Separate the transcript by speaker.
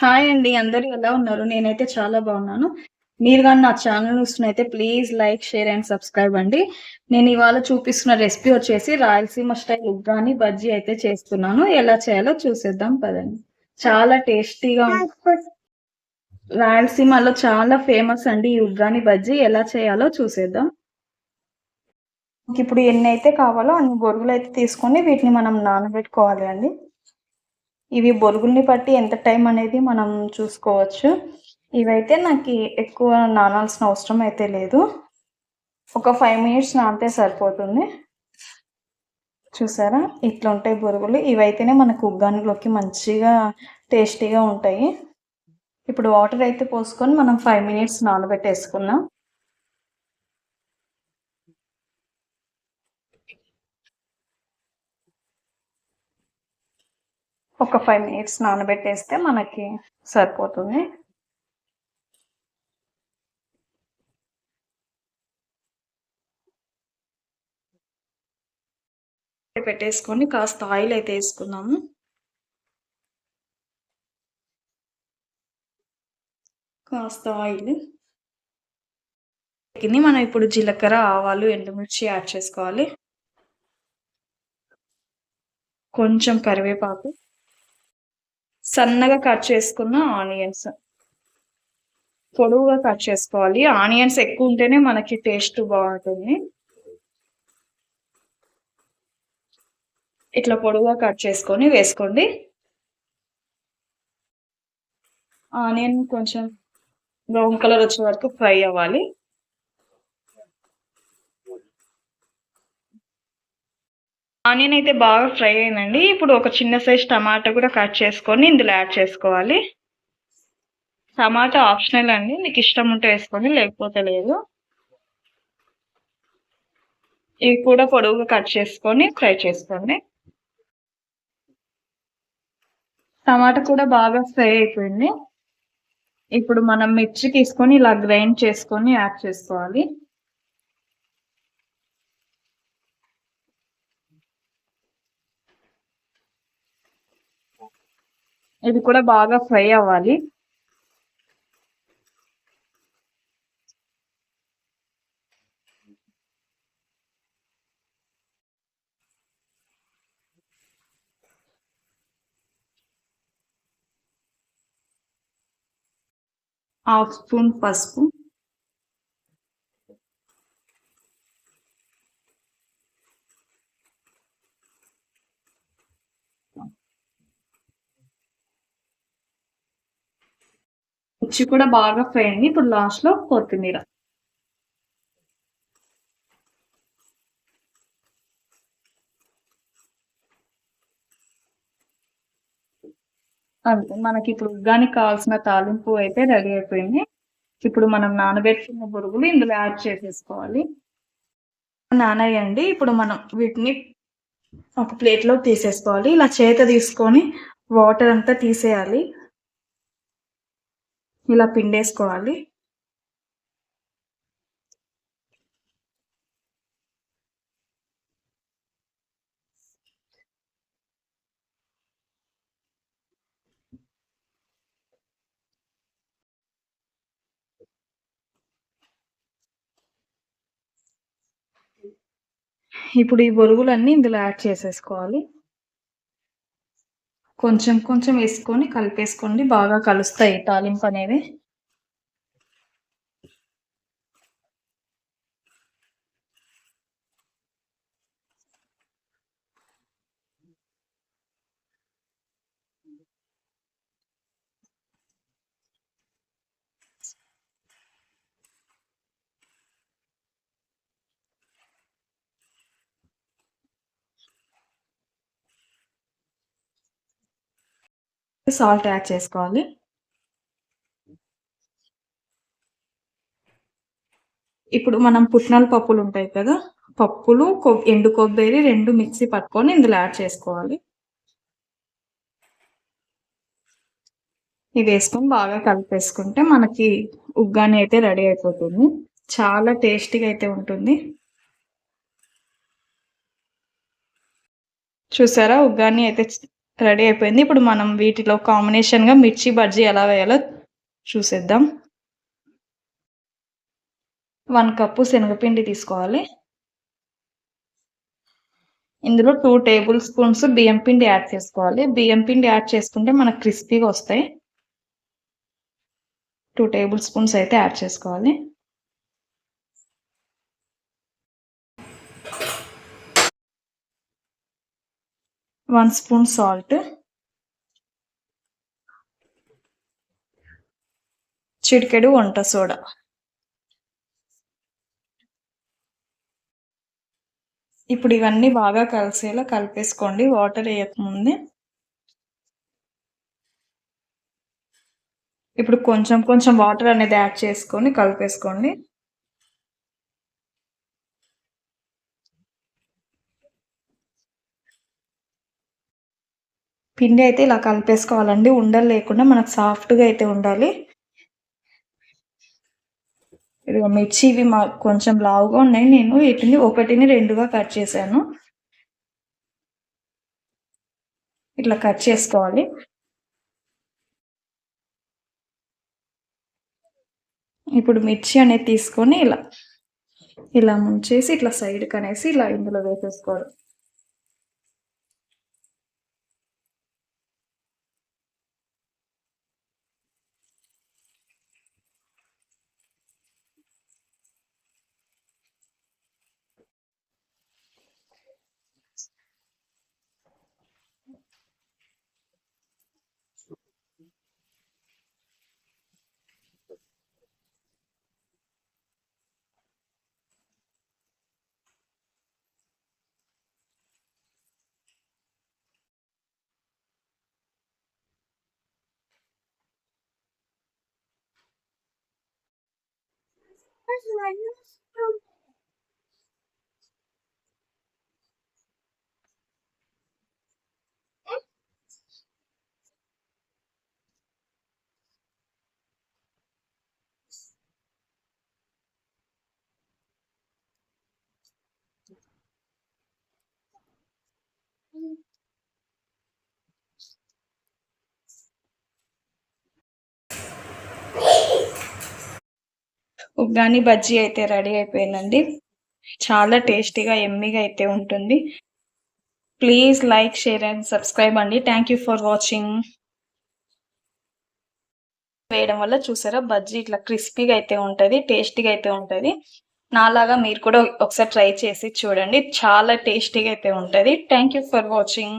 Speaker 1: Hi అండి అందరూ ఎలా ఉన్నారు? నేనైతే చాలా బాగున్నాను. మీరు కానీ నా channel చూస్తున్నైతే please like share and subscribe అండి. నేను ఇవాళ చూపిస్తున్న రెసిపీ వచ్చేసి రాయలసీమ స్టైల్ ఉగ్గాని బజ్జీ అయితే చేస్తున్నాను. ఎలా చేయాలో చూసేద్దాం పదండి. చాలా టేస్టీగా రాయలసీమలో చాలా ఫేమస్ అండి ఈ ఉగ్గాని బజ్జీ. ఎలా చేయాలో చూసేద్దాం. ఇప్పుడు ఎన్ని అయితే కావాలో అన్ని బొరుగులు అయితే తీసుకొని వీటిని మనం నానబెట్టుకోవాలి అండి. ఇవి బొరుగుల్ని బట్టి ఎంత టైం అనేది మనం చూసుకోవచ్చు. ఇవైతే నాకు ఎక్కువ నానాల్సిన అవసరం అయితే లేదు. ఒక ఫైవ్ మినిట్స్ నానితే సరిపోతుంది. చూసారా? ఇట్లా ఉంటాయి బొరుగులు. ఇవైతేనే మనకు ఉగ్గానిలోకి మంచిగా టేస్టీగా ఉంటాయి. ఇప్పుడు వాటర్ అయితే పోసుకొని మనం ఫైవ్ మినిట్స్ నానబెట్టేసుకుందాం. ఒక ఫైవ్ మినిట్స్ నానబెట్టేస్తే మనకి సరిపోతుంది. పెట్టేసుకొని కాస్త ఆయిల్ అయితే వేసుకుందాము. కాస్త ఆయిల్. కింద మనం ఇప్పుడు జీలకర్ర ఆవాలు ఎండుమిర్చి యాడ్ చేసుకోవాలి. కొంచెం కరివేపాకు. సన్నగా కట్ చేసుకున్న ఆనియన్స్. పొడవుగా కట్ చేసుకోవాలి. ఆనియన్స్ ఎక్కువ ఉంటేనే మనకి టేస్ట్ బాగుంటుంది. ఇట్లా పొడవుగా కట్ చేసుకొని వేసుకోండి. ఆనియన్ కొంచెం బ్రౌన్ కలర్ వచ్చే వరకు ఫ్రై అవ్వాలి. ఆనియన్ అయితే బాగా ఫ్రై అయిందండి. ఇప్పుడు ఒక చిన్న సైజ్ టమాటా కూడా కట్ చేసుకొని ఇందులో యాడ్ చేసుకోవాలి. టమాటా ఆప్షనల్ అండి. మీకు ఇష్టం ఉంటే వేసుకోండి లేకపోతే లేదు. ఇవి కూడా పొడవుగా కట్ చేసుకొని ఫ్రై చేసుకోండి. టమాటా కూడా బాగా ఫ్రై అయిపోయింది. ఇప్పుడు మనం మిర్చి తీసుకొని ఇలా గ్రైండ్ చేసుకొని యాడ్ చేసుకోవాలి. ఇది కూడా బాగా ఫ్రై అవ్వాలి. హాఫ్ స్పూన్ పసుపు. మిర్చి కూడా బాగా ఫ్రై అయింది. ఇప్పుడు లాస్ట్లో కొత్తిమీర. అంతే మనకి ఇప్పుడు ఉగ్గానికి కావాల్సిన తాలింపు అయితే రెడీ అయిపోయింది. ఇప్పుడు మనం నానబెట్టుకున్న బురుగులు ఇందులో యాడ్ చేసేసుకోవాలి. నానయ్యండి ఇప్పుడు మనం వీటిని ఒక ప్లేట్లో తీసేసుకోవాలి. ఇలా చేత తీసుకొని వాటర్ అంతా తీసేయాలి. ఇలా పిండేసుకోవాలి. ఇప్పుడు ఈ బొరుగులన్నీ ఇందులో యాడ్ చేసేసుకోవాలి. కొంచెం కొంచెం వేసుకొని కలిపేసుకోండి. బాగా కలుస్తాయి తాలింపు అనేవి. సాల్ట్ యాడ్ చేసుకోవాలి. ఇప్పుడు మనం పుట్నాల పప్పులు ఉంటాయి కదా పప్పులు ఎండు కొబ్బరి రెండు మిక్సీ పట్టుకొని ఇందులో యాడ్ చేసుకోవాలి. ఇది వేసుకొని బాగా కలిపేసుకుంటే మనకి ఉగ్గాని అయితే రెడీ అయిపోతుంది. చాలా టేస్టీగా అయితే ఉంటుంది. చూసారా? ఉగ్గాని అయితే రెడీ అయిపోయింది. ఇప్పుడు మనం వీటిలో కాంబినేషన్గా మిర్చి బజ్జీ ఎలా వేయాలో చూసేద్దాం. వన్ కప్పు శనగపిండి తీసుకోవాలి. ఇందులో టూ టేబుల్ స్పూన్స్ బియ్యం పిండి యాడ్ చేసుకోవాలి. బియ్యం పిండి యాడ్ చేసుకుంటే మనకు క్రిస్పీగా వస్తాయి. టూ టేబుల్ స్పూన్స్ అయితే యాడ్ చేసుకోవాలి. One spoon salt. చిటికెడు వంట సోడా. ఇప్పుడు ఇవన్నీ బాగా కలిసేలా కలిపేసుకోండి. వాటర్ వేయకముందే. ఇప్పుడు కొంచెం కొంచెం వాటర్ అనేది యాడ్ చేసుకొని కలిపేసుకోండి. పిండి అయితే ఇలా కలిపేసుకోవాలండి. ఉండలు లేకుండా మనకు సాఫ్ట్గా అయితే ఉండాలి. ఇదిగో మిర్చి ఇవి మా కొంచెం లావుగా ఉన్నాయి. నేను వీటిని ఒకటిని రెండుగా కట్ చేశాను. ఇట్లా కట్ చేసుకోవాలి. ఇప్పుడు మిర్చి అనేది తీసుకొని ఇలా ఇలా ముంచేసి ఇట్లా సైడ్కి అనేసి ఇలా ఇందులో వేసేసుకోవడం person I used to Thank you. Uggani bajji అయితే రెడీ అయిపోయిందండి. చాలా టేస్టీగా ఎమ్మిగా అయితే ఉంటుంది. Please like share and subscribe అండి. Thank you for watching. వేయడం వల్ల చూసారా బజ్జీ ఇట్లా క్రిస్పీగా అయితే ఉంటుంది టేస్టీగా అయితే ఉంటుంది. నాలాగా మీరు కూడా ఒకసారి ట్రై చేసి చూడండి. చాలా టేస్టీగా అయితే ఉంటుంది. Thank you for watching.